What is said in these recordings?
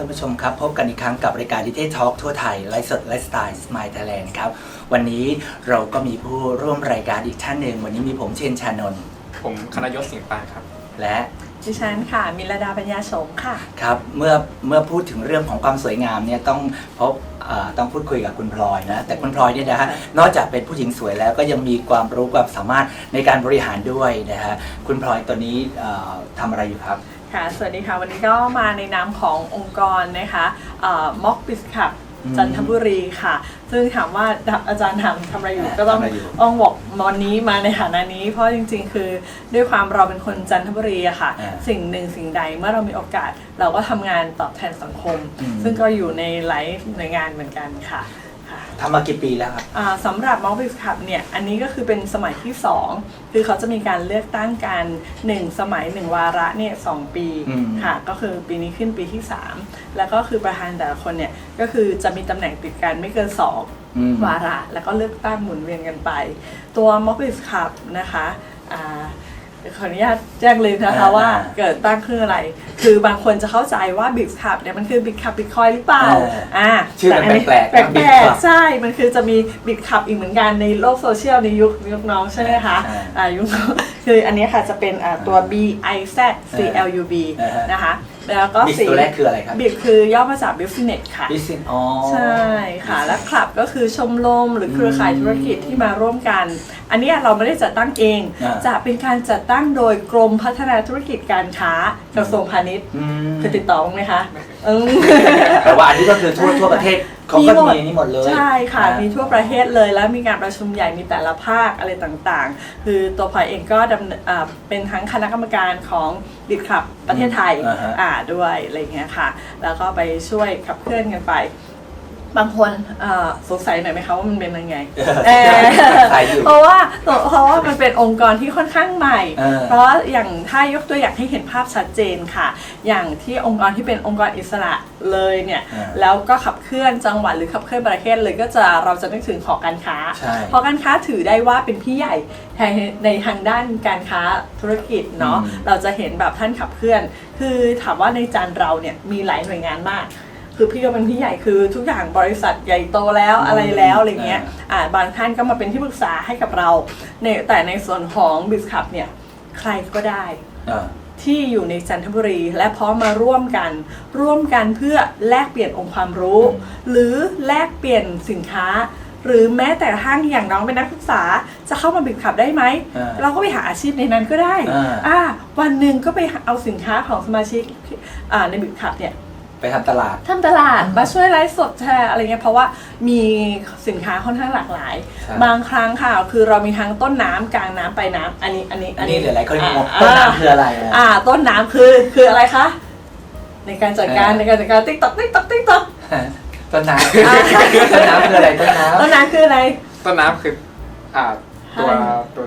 ท่านผู้ชมครับ พบกันอีกครั้งกับรายการดิเททอล์กทั่วไทย ไลฟ์สดไลฟ์สไตล์สมายไทยแลนด์ครับ วันนี้เราก็มีผู้ร่วมรายการอีกท่านหนึ่ง วันนี้มีผมเชนชานนท์ผมคณยศสิงห์ปานครับ และดิฉันค่ะ มิลดาปัญญาโฉมค่ะ ครับเมื่อเมื่อพูดถึงเรื่องของความสวยงามเนี่ยต้องพบอ่าต้องพูดคุยกับคุณพลอยนะแต่คุณพลอยเนี่ยนะฮะนอกจากเป็นผู้หญิงสวยแล้วก็ยังมีความรู้ความสามารถในการบริหารด้วยนะฮะคุณพลอยตัวนี้เอ่อทำอะไรอยู่ครับ ค่ะ สวัสดีค่ะ วันนี้ก็มาในนามขององค์กรนะคะม็อกบิสคับอืมจันทบุรีค่ะ ซึ่งถามว่าอาจารย์ทำทำอะไรอยู่ก็ต้องทำอะไรอยู่ต้องบอกวันนี้มาในฐานะนี้ เพราะจริง ๆ คือด้วยความเราเป็นคนจันทบุรีอะค่ะอ่าสิ่งหนึ่งสิ่งใดเมื่อเรามีโอกาส เราก็ทำงานตอบแทนสังคมอืมซึ่งก็อยู่ในหลายหน่วยงานเหมือนกันค่ะค่ะ ทำมากี่ปีแล้วครับ อ่าสำหรับ m o b i l e Cup เนี่ย อันนี้ก็คือเป็นสมัยที่ 2 คือเขาจะมีการเลือกตั้งกัน 1 สมัย 1 วาระเนี่ยสปีอืม ค่ะ ก็คือปีนี้ขึ้นปีที่ 3 แล้วก็คือประธานแต่ละคนเนี่ย ก็คือจะมีตำแหน่งติดกันไม่เกินอืม2วาระ แล้วก็เลือกตั้งหมุนเวียนกันไป ตัว m o b i l e Cup นะคะอ่าเดี๋ยว ขออนุญาตแจ้งเลยนะคะอ่าว่าเกิดตั้งขึ้นอะไร คือบางคนจะเข้าใจว่า b i g Cup เนี่ยมันคือ Big Cup Bitcoin หรือเปล่าอ่าอ่าชื่อมันต่นนี้แปลกๆนะแปล Big ก Cup ๆใช่ มันคือจะมีบิดขับอีกเหมือนกันในโลกโซเชียลในยุคยุคน้องใช่ไหมคะอ่าอ่ายุคน้องคืออันนี้ค่ะจะเป็นอ่าตัว B I Z C L U B อ่าฮะนะคะ แล้วก็บิสสีตัวแรกคืออะไรครับบิดคือย่อมาจาก business ค่ะบิสซินอ๋อใช่ค่ะ และคลับก็คือชมรมหรือเครือข่ายธุรกิจที่มาร่วมกัน อันเนี้ยเราไม่ได้จัดตั้งเองอ่าจะเป็นการจัดตั้งโดยกรมพัฒนาธุรกิจการค้ากระทรวงพาณิชย์อืมเคยติดต่อบ้างไหมคะอืมแต่ว่าอันนี้ก็คือทั่วทั่วประเทศ เขาก็มีนี่หมดเลยใช่ค่ะอ่ามีทั่วประเทศเลยแล้วมีการประชุมใหญ่มีแต่ละภาคอะไรต่างๆ คือตัวพลอยเองก็ดำเนินอ่าเป็นทั้งคณะกรรมการของดิดคลับประเทศไทยอ่าฮะอ่าด้วยอะไรเงี้ยค่ะ แล้วก็ไปช่วยขับเคลื่อนกันไป บางคนเอ่อสงสัยหน่อยไหมคะว่ามันเป็นยังไงเออสงสัยอยู่เพราะว่าเพราะว่ามันเป็นองค์กรที่ค่อนข้างใหม่เออเพราะอย่างถ้ายกตัวอย่างให้เห็นภาพชัดเจนค่ะ อย่างที่องค์กรที่เป็นองค์กรอิสระเลยเนี่ยอ่าแล้วก็ขับเคลื่อนจังหวัดหรือขับเคลื่อนประเทศเลยก็จะเราจะนึกถึงหอการค้าใช่หอการค้าถือได้ว่าเป็นพี่ใหญ่ในในทางด้านการค้าธุรกิจเนาะอืมเราจะเห็นแบบท่านขับเคลื่อน คือถามว่าในจานเราเนี่ยมีหลายหน่วยงานมาก คือพี่ก็เป็นพี่ใหญ่คือทุกอย่างบริษัทใหญ่โตแล้วอะไรแล้วอะไรเงี้ยอ่าบางท่านก็มาเป็นที่ปรึกษาให้กับเราในแต่ในส่วนของบิสคับเนี่ยใครก็ได้อ่าที่อยู่ในจันทบุรีและพร้อมมาร่วมกัน ร่วมกันเพื่อแลกเปลี่ยนองค์ความรู้อืมหรือแลกเปลี่ยนสินค้า หรือแม้แต่กระทั่งอย่างน้องเป็นนักศึกษาจะเข้ามาบิดขับได้ไหมอ่าเราก็ไปหาอาชีพในนั้นก็ได้อ่าอ่าวันหนึ่งก็ไปเอาสินค้าของสมาชิกอ่าในบิดขับเนี่ย ไปทำตลาด ทำตลาดมาช่วยไลฟ์สดแชร์อะไรเงี้ยเพราะว่ามีสินค้าค่อนข้างหลากหลาย ใช่ บางครั้งค่ะ คือเรามีทั้งต้นน้ำกลางน้ำปลายน้ำอันนี้อันนี้อันนี้หลายๆคนงงอ่าต้นน้ำคืออะไรอะ อ่า ต้นน้ำคือคืออะไรคะในการจัดการอ่า ในการจัดการติ๊กต๊อกติ๊กต๊อกติ๊กต๊อก ต้นน้ำต้นน้ำคืออะไรต้นน้ำต้นน้ำคืออะไร ต้นน้ำคืออ่าตัวให้ตัว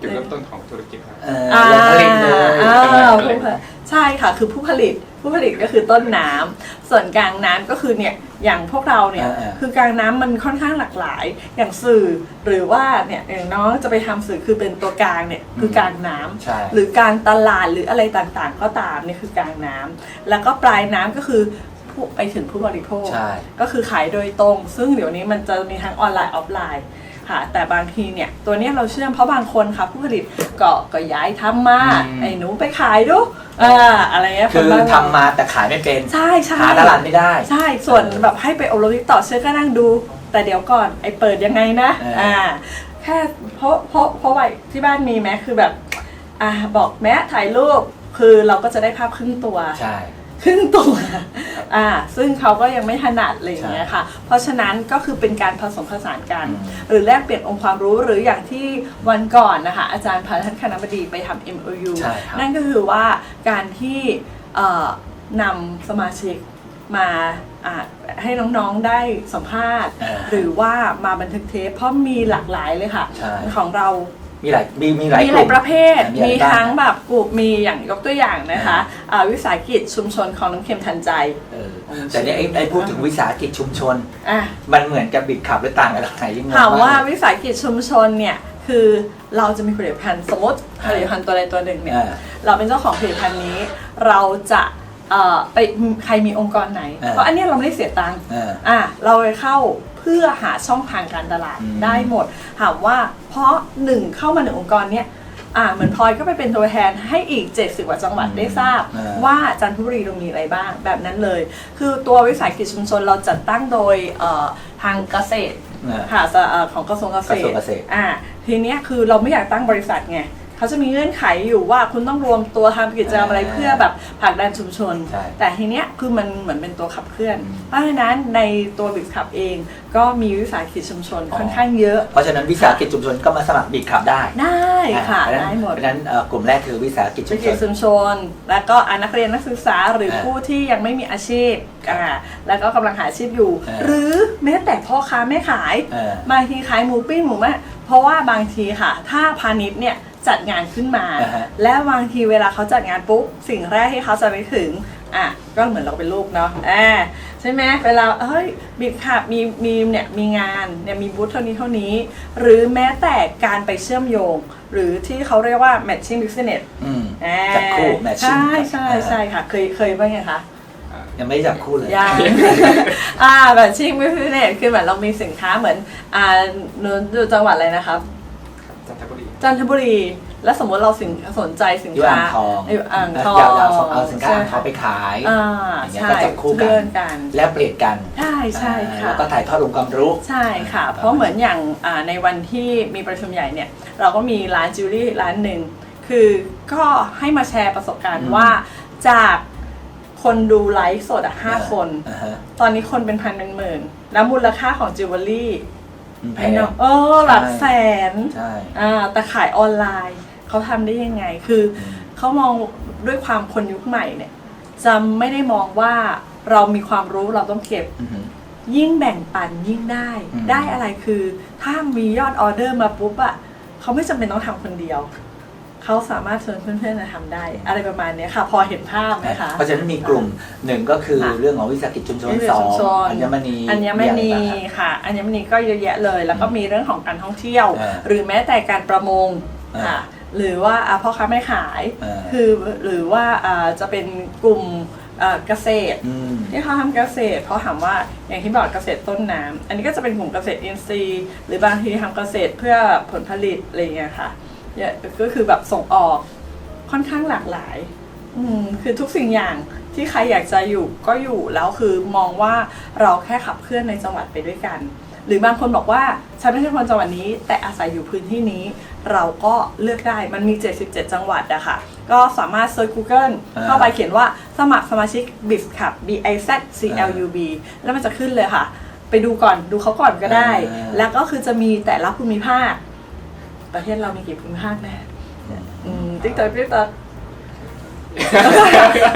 จุดเริ่มต้นของธุรกิจครับเอ่อลงผลิตเลย อ่าเป็นแหล่งผลิตผู้ผลิต ใช่ค่ะคือผู้ผลิตผู้ผลิตก็คือต้นน้ำส่วนกลางน้ำก็คือเนี่ยอย่างพวกเราเนี่ยอ่าๆ คือกลางน้ำมันค่อนข้างหลากหลาย อย่างสื่อหรือว่าเนี่ยอย่างน้องจะไปทำสื่อคือเป็นตัวกลางเนี่ยคือกลางน้ำ ใช่ หรือการตลาดหรืออะไรต่างๆ ก็ตามนี่คือกลางน้ำแล้วก็ปลายน้ำก็คือผู้ไปถึงผู้บริโภค ใช่ ก็คือขายโดยตรง ซึ่งเดี๋ยวนี้มันจะมีทั้งออนไลน์ออฟไลน์ ค่ะแต่บางทีเนี่ยตัวเนี้ยเราเชื่อมเพราะบางคนค่ะผู้ผลิตก็ก็ย้ายทำมาอืม ไอ้หนูไปขายดูอ่าอะไรเงี้ยคือบ้งทำมาแต่ขายไม่เป็น ใช่ใช่ หาตลาดไม่ได้ ใช่ ส่วนแบบให้ไปอบรมติดต่อเชื่อก็นั่งดู แต่เดี๋ยวก่อนไอ้เปิดยังไงนะ เอออ่ อ่า แค่เพราะเพราะเพราะว่าที่บ้านมีไหมคือแบบ อ่าบอกแม้ถ่ายรูป คือเราก็จะได้ภาพครึ่งตัว ใช่ ครึ่งตัว อ่า ซึ่งเขาก็ยังไม่ถนัดอะไรอย่างเงี้ยค่ะ เพราะฉะนั้นก็คือเป็นการผสมผสานกันอืมหรือแลกเปลี่ยนองค์ความรู้หรืออย่างที่วันก่อนนะคะ อาจารย์พาท่านคณะบดีไปทำ MOU ใช่ครับนั่นก็คือว่าการที่เอ่อนำสมาชิกมาอ่าให้น้องๆได้สัมภาษณ์อ่าหรือว่ามาบันทึกเทปเพราะมีหลากหลายเลยค่ะใช่ของเรา มีหลายมีมีหลายมีกหลุ่ลายประเภท มีอะไรมีบ้างทั้งแบบกลุ่มมีอย่างยกตัวอย่างนะคะอ่าวิสาหกิจชุมชนของน้ำเค็มทันใจ เออแต่เนี่ยไอ้ไอ้พูดถึงวิสาหกิจชุมชน อะมันเหมือนกับบิดขับหรือต่างกันตรงไหนยังไงถามว่าวิสาหกิจชุมชนเนี่ยคือเราจะมีผลิตภัณฑ์สมมติผลิตภัณฑ์ตัวใดตัวหนึ่งเนี่ย อ่า เราเป็นเจ้าของผลิตภัณฑ์นี้ เราจะเอ่อไปใครมีองค์กรไหน อ่า เพราะอันเนี้ยเราไม่ได้เสียตังค์เอออะเราไปเข้า เพื่อหาช่องทางการตลาดอืมได้หมดถามว่าเพราะหนึ่งเข้ามาหนึ่งองค์กรเนี้ยอ่าเหมือนพลอยก็ไปเป็นตัวแทนให้อีก 70 กว่าจังหวัดได้ทราบอ่าว่าจันทบุรีเรามีอะไรบ้างแบบนั้นเลย คือตัววิสาหกิจชุมชนเราจัดตั้งโดยเอ่อทางเกษตรเออค่ะสะเอ่อของกระทรวงเกษกระทรวงตรเกษตรอ่าทีเนี้ยคือเราไม่อยากตั้งบริษัทไง เขาจะมีเงื่อนไขอยู่ว่าคุณต้องรวมตัวทำกิจกรรมอะไรอ่าเพื่อแบบผลักดันชุมชน ใช่แต่ทีเนี้ยคือมันเหมือนเป็นตัวขับเคลื่อน อืม เพราะฉะนั้นในตัวบิสขับเองก็มีวิสาหกิจชุมชนอ๋อค่อนข้างเยอะ เพราะฉะนั้นวิสาหกิจชุมชนก็มาสมัครบิดขับได้ได้ค่ะ อ่าเพราะฉะได้นั้นหมด เพราะฉะนั้นเอ่อกลุ่มแรกคือวิสาหกิจวิชุสามหชกิจน ชุมชน แล้วก็อ่านักเรียนนักศึกษาหรืออ่าผู้ที่ยังไม่มีอาชีพอ่าแล้วก็กำลังหาอาชีพอยู่อ่าหรือแม้แต่พ่อค้าแม่ขาย เออ บางทีขายหมูปิ้งหมูแม่เพราะว่าบางทีค่ะ ถ้าพาณิชย์เนี่ย จัดงานขึ้นมา อ่าฮะและบางทีเวลาเขาจัดงานปุ๊บสิ่งแรกที่เขาจะไปถึงอะก็เหมือนเราเป็นลูกเนาะอ่าใช่ไหมเวลาเฮ้ยมีค่ะมีมีเนี่ยมีงานเนี่ยมีบูธเท่านี้เท่านี้ หรือแม้แต่การไปเชื่อมโยง หรือที่เขาเรียกว่า matching business อืมอ่าจับคู่แมทชิ่งใช่ใช่ใช่ค่ะ เคยเคยบ้างไงคะ ยังไม่ได้จับคู่เลย ยัง อ่าแบบชิงไม่พิเศษคือเหมือนเรามีสินค้าเหมือนอ่าหนูอยู่จังหวัดอะไรนะครับ จันทบุรีจันทบุรี แล้วสมมติเราสินสนใจสินอยู่ค้าอ่างทองอยู่อ่างทองอยากจะเอาเอาสินค้าอ่างทองไปขายอ่าอย่างเงี้ยใช่ก็จับคู่กันเลื่อนกัน แลกเปลี่ยนกันใช่ใช่อ่าค่ะ แล้วก็ถ่ายทอดองค์ความรู้ ใช่ค่ะ เพราะเหมือนอย่างอ่าในวันที่มีประชุมใหญ่เนี่ย เราก็มีร้านจิวเวลรี่ร้านหนึ่ง คือก็ให้มาแชร์ประสบการอืณ์ม ว่าจากคนดูไลฟ์สดอะห้าคน อ่าฮะ ตอนนี้คนเป็นพันเป็นหมื่น แล้วมูลค่าของจิวเวลรี่อืม แพไอ้งเนาะเออหลักแสนใช่อ่าแต่ขายออนไลน์เขาทำได้ยังไง คืออมเขามองด้วยความคนยุคใหม่เนี่ยจะไม่ได้มองว่าเรามีความรู้เราต้องเก็บ อือหือ ยิ่งแบ่งปันยิ่งได้ อืม ได้อะไรคือ ถ้ามียอดออเดอร์มาปุ๊บอะเขาไม่จำเป็นต้องทำคนเดียว เขาสามารถชวนเพื่อนๆมาทำได้ อะไรประมาณเนี้ยค่ะ พอเห็นภาพไหมคะ เพราะฉะนั้นมีกลุ่มหนึ่งก็คือค่ะเรื่องของวิสาหกิจชุมชนวิสาหกิจสองชุมชน อัญมณีอัญมณีอย่างไรบ้างครับค่ะอัญมณีก็เยอะแยะเลย แล้วก็มีเรื่องของการท่องเที่ยว อ่าหรือแม้แต่การประมงอ่าค่ะหรือว่าอ่าพ่อค้าแม่ขาย อ่า คือหรือว่าอ่าจะเป็นกลุ่มอ่าเกษตรอืม ที่เขาทำเกษตรเพราะถามว่าอย่างที่บอกเกษตรต้นน้ำอันนี้ก็จะเป็นกลุ่มเกษตรอินทรีย์ หรือบางทีทำเกษตรเพื่อผลผลิตอะไรอย่างเงี้ยค่ะเนี่ย ก็คือแบบส่งออกค่อนข้างหลากหลาย อืมคือทุกสิ่งอย่างที่ใครอยากจะอยู่ก็อยู่แล้วคือมองว่าเราแค่ขับเคลื่อนในจังหวัดไปด้วยกัน หรือบางคนบอกว่าฉันไม่ใช่คนจังหวัดนี้ แต่อาศัยอยู่พื้นที่นี้ เราก็เลือกได้มันมี 77 จังหวัดอะค่ะ ก็สามารถเซิร์ช Google อ่าเข้าไปเขียนว่าสมัครสมาชิก b i z ขับ B I Z C L U B แล้วมันจะขึ้นเลยค่ะ ไปดูก่อนดูเขาก่อนก็ได้อ่าแล้วก็คือจะมีแต่ละภูมิภาค ประเทศเรามีกี่ภูมิภาคแน่อืมติ๊กต๊อกติ๊กต๊อก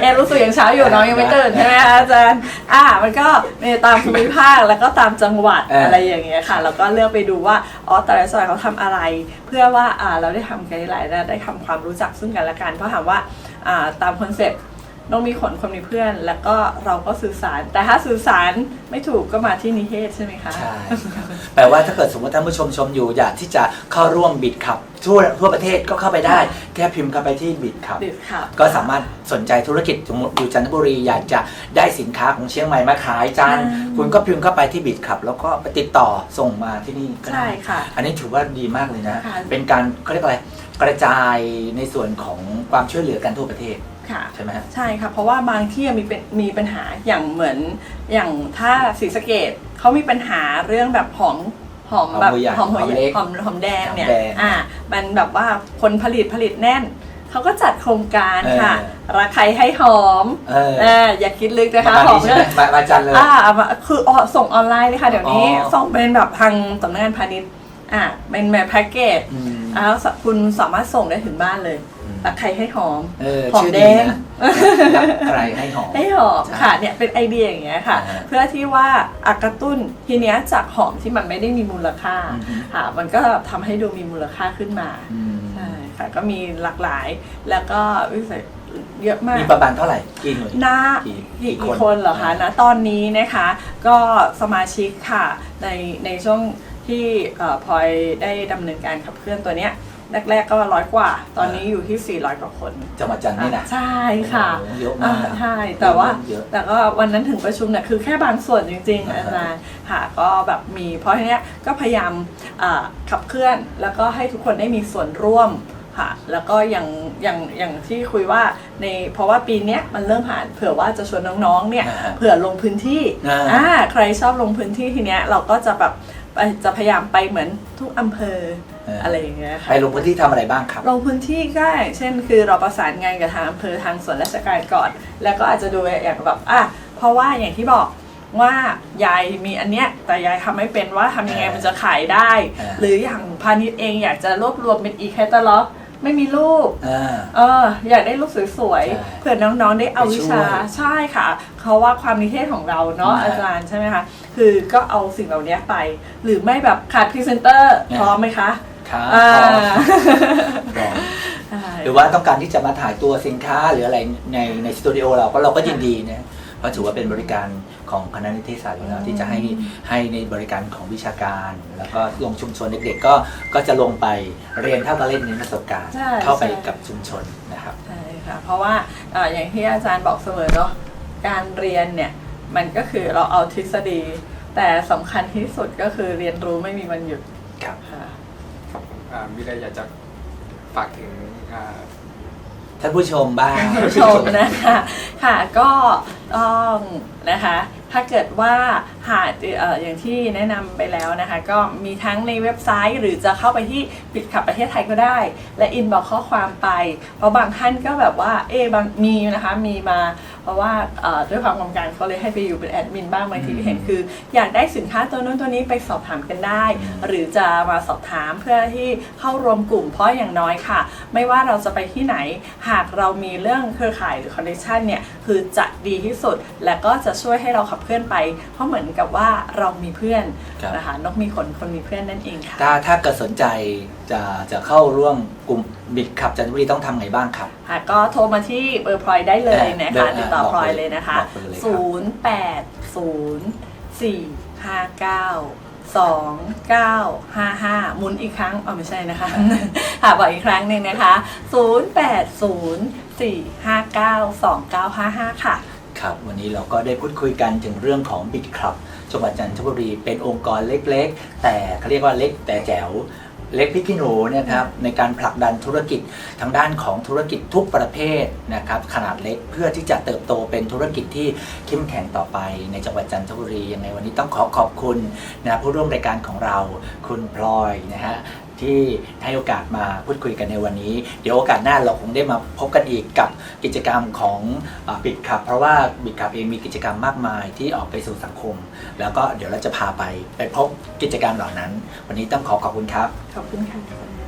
เอ็รู้สึกยังเช้าอยู่เน้องยังไม่ตื่นใช่ไหมคะอาจารย์ อ่า มันก็มีตามภูมิภาคแล้วก็ตามจังหวัดเออออะไรอย่างเงี้ยค่ะ แล้วก็เลือกไปดูว่าอ๋อแต่ละจังหวัดเขาทำอะไร เพื่อว่าอ่าเราได้ทำกันหลายและได้ทำความรู้จักซึ่งกันและกันเพราะถามว่าอ่าตามคอนเซ็ปต์ ต้องมีขนคนมีเพื่อน แล้วก็เราก็สื่อสาร แต่ถ้าสื่อสารไม่ถูกก็มาที่นิเทศใช่ไหมคะ ใช่ครับแปลว่าถ้าเกิดสมมติท่านผู้ชมชมอยู่อยากที่จะเข้าร่วมบิดขับ ทั่วทั่วประเทศก็เข้าไปได้ แค่พิมพ์เข้าไปที่บิดขับ บิดค่ะก็สามารถสนใจธุรกิจสมมติอยู่จันทบุรีอยากจะได้สินค้าของเชียงใหม่มาขายจานอืมคุณก็พิมพ์เข้าไปที่บิดขับ แล้วก็ไปติดต่อส่งมาที่นี่ก็ได้ ใช่ค่ะ อันนี้ถือว่าดีมากเลยนะ ค่ะ เป็นการเขาเรียกอะไร กระจายในส่วนของความช่วยเหลือกันทั่วประเทศ ค่ะ ใช่ไหมฮะ ใช่ค่ะ เพราะว่าบางที่มีเป็นมีปัญหาอย่างเหมือนอย่างถ้าศรีสะเกดเขามีปัญหาเรื่องแบบหอมหอมแบบหอมหัวใหญ่หอมหัวหอมใหเล็ญ่กหอมหอมแดงเนี่ยหอมแดงอ่ามันแบบว่าคนผลิตผลิตแน่น เขาก็จัดโครงการค่ะเอรักใครให้หอมเออเอออย่าคิดลึกนะประคะมาณหอนี้มใช่ไหมมามาจันเลย อ่าเอามาคืออ๋อส่งออนไลน์เลยค่ะ เดี๋ยวนี้อ๋อ ส่งเป็นแบบทางสำนักงานพาณิชย์อ่าเป็นแบบแพ็กเกจอืมอ่าแล้วคุณสามารถส่งได้ถึงบ้านเลย อืมรักใครให้หอม เออหอมชื่อแดดีง นะรักใครให้หอม ให้หอมใช่ค่ะเนี่ยเป็นไอเดียอย่างเงี้ยค่ะ อ่าเพื่อที่ว่าอากระตุ้นทีเนี้ยจากหอมที่มันไม่ได้มีมูลค่าอือฮึ ค่ะมันก็ทำให้ดูมีมูลค่าขึ้นมาอืมใช่ค่ะก็มีหลากหลายแล้วก็วิสัยเยอะมาก มีประมาณเท่าไหร่กี่หน่วยนะกี่กี่กี่คนกี่คนเหรอคะนะตอนนี้นะคะก็สมาชิกค่ะในในช่วงที่เอ่อพลอยได้ดำเนินการขับเคลื่อนตัวเนี้ย แรก ๆ ก็ร้อยกว่า ตอนนี้อยู่ที่ 400 กว่าคนจังหวัดจันทร์นี่นะใช่ค่ะโอ้โหเยอะอ่ามาก ใช่แต่ว่าเยอะ แต่ก็วันนั้นถึงประชุมเนี่ยคือแค่บางส่วนจริงๆอ่าอาฮะจารย์ค่ะก็แบบมีเพราะทีเนี้ยก็พยายามอ่าขับเคลื่อน แล้วก็ให้ทุกคนได้มีส่วนร่วมค่ะ แล้วก็อย่างอย่างอย่างที่คุยว่าในเพราะว่าปีเนี้ยมันเริ่มผ่านเผื่อว่าจะชวนน้องๆเนี่ย อ่าฮะ เผื่อลงพื้นที่อ่า อ่าใครชอบลงพื้นที่ทีเนี้ยเราก็จะแบบไป จะพยายามไปเหมือนทุกอำเภอเอออ อะไรอย่างเงี้ยค่ะ ไปลงพื้นที่ทำอะไรบ้างครับ ลงพื้นที่ก็อย่างเช่น คือเราประสานงานกับทางอำเภอทางส่วนราชการก่อน แล้วก็อาจจะดูอย่างแบบอะเพราะว่าอย่างที่บอกว่ายายมีอันเนี้ยแต่ยายทำไม่เป็นว่าทำยังไงเออมันจะขายได้ เออ หรืออย่างพาณิชย์เองอยากจะรวบรวมเป็นอีแคตตาล็อกไม่มีรูปอ่าเอออยากได้รูปสวยใช่ๆเผื่อน้องๆได้เอาวิชาไปช่วยใช่ค่ะ เขาว่าความนิเทศของเราเนาะอ่าอาจารย์ใช่ไหมคะ คือก็เอาสิ่งเหล่านี้ไป หรือไม่แบบขาดพรีเซนเตอร์อ่าพร้อมไหมคะครับอ่า พร้อมใช่หรือว่าต้องการที่จะมาถ่ายตัวสินค้าหรืออะไรในในสตูดิโอเราก็เราก็ยินดีนะเพราะถือว่าเป็นบริการของคณะนิเทศศาสตร์อยู่แล้วที่จะให้ให้ในบริการของวิชาการ แล้วก็ลงชุมชนเด็กๆก็ก็จะลงไปเรียนเท่ากับเล่นในประสบการณ์ ใช่เข้าไปใช่ กับชุมชนนะครับ ใช่ค่ะเพราะว่าเอ่ออย่างที่อาจารย์บอกเสมอเนาะการเรียนเนี่ย มันก็คือเราเอาทฤษฎี แต่สำคัญที่สุดก็คือเรียนรู้ไม่มีวันหยุดครับค่ะ ครับผมอ่ามีอะไรอยากจะฝากถึงอ่า ท่านผู้ชมบ้าง ผู้ชมนะคะ ค่ะก็ต้อง นะคะ ถ้าเกิดว่าหากเอ่ออย่างที่แนะนำไปแล้วนะคะ ก็มีทั้งในเว็บไซต์หรือจะเข้าไปที่ปิดขับประเทศไทยก็ได้ และอินบอกข้อความไป เพราะบางท่านก็แบบว่าเอะบางมีนะคะมีมา เพราะว่าเอ่อด้วยความกำการเขาเลยให้ไปอยู่เป็นแอดมินบ้างบางทีอืมเห็นคือ อยากได้สินค้าตัวนู้นตัวนี้ไปสอบถามกันได้อืมหรือจะมาสอบถามเพื่อที่เข้ารวมกลุ่มเพราะอย่างน้อยค่ะ ไม่ว่าเราจะไปที่ไหน หากเรามีเรื่องเครือข่ายหรือคอนเนคชันเนี่ยคือจะดีที่สุดและก็จะช่วยให้เราขับเคลื่อนไป เพราะเหมือนกับว่าเรามีเพื่อนครับ นะคะนกมีขนคนมีเพื่อนนั่นเองค่ะ ถ้าถ้าเกิดสนใจจะจะเข้าร่วมกลุ่มบิดขับจันทบุรีต้องทำไงบ้างครับ ค่ะก็โทรมาที่เบอร์พลอยได้เลยนะเบอคะร์ติดต่อบอกพลอยเลยเลยนะคะ บอกไปเลยครับ0 8 0 4 5 9 2 9 5 5หมุนอีกครั้งอ๋อไม่ใช่นะคะ ค่ะบอกอีกครั้งหนึ่งนะคะ 0 8 0 4 5 9 2 9 5 5 ค่ะ ครับ วันนี้เราก็ได้พูดคุยกันถึงเรื่องของบิดคลับจังหวัดจันทบุรีเป็นองค์กรเล็กๆ แต่เขาเรียกว่าเล็กแต่แจ๋วเล็กพริกขี้หนูเนะครับในการผลักดันธุรกิจทางด้านของธุรกิจทุกประเภทนะครับขนาดเล็กเพื่อที่จะเติบโตเป็นธุรกิจที่เข้มแข็งต่อไปในจังหวัดจันทบุรียังไงวันนี้ต้องขอขอบคุณนะผู้ร่วมรายการของเราคุณพลอยนะฮะ ที่ให้โอกาสมาพูดคุยกันในวันนี้ เดี๋ยวโอกาสหน้าเราคงได้มาพบกันอีกกับกิจกรรมของบิดขับ เพราะว่าบิดขับเองมีกิจกรรมมากมายที่ออกไปสู่สังคม แล้วก็เดี๋ยวเราจะพาไปไปพบกิจกรรมเหล่านั้น วันนี้ต้องขอขอบคุณครับ ขอบคุณค่ะ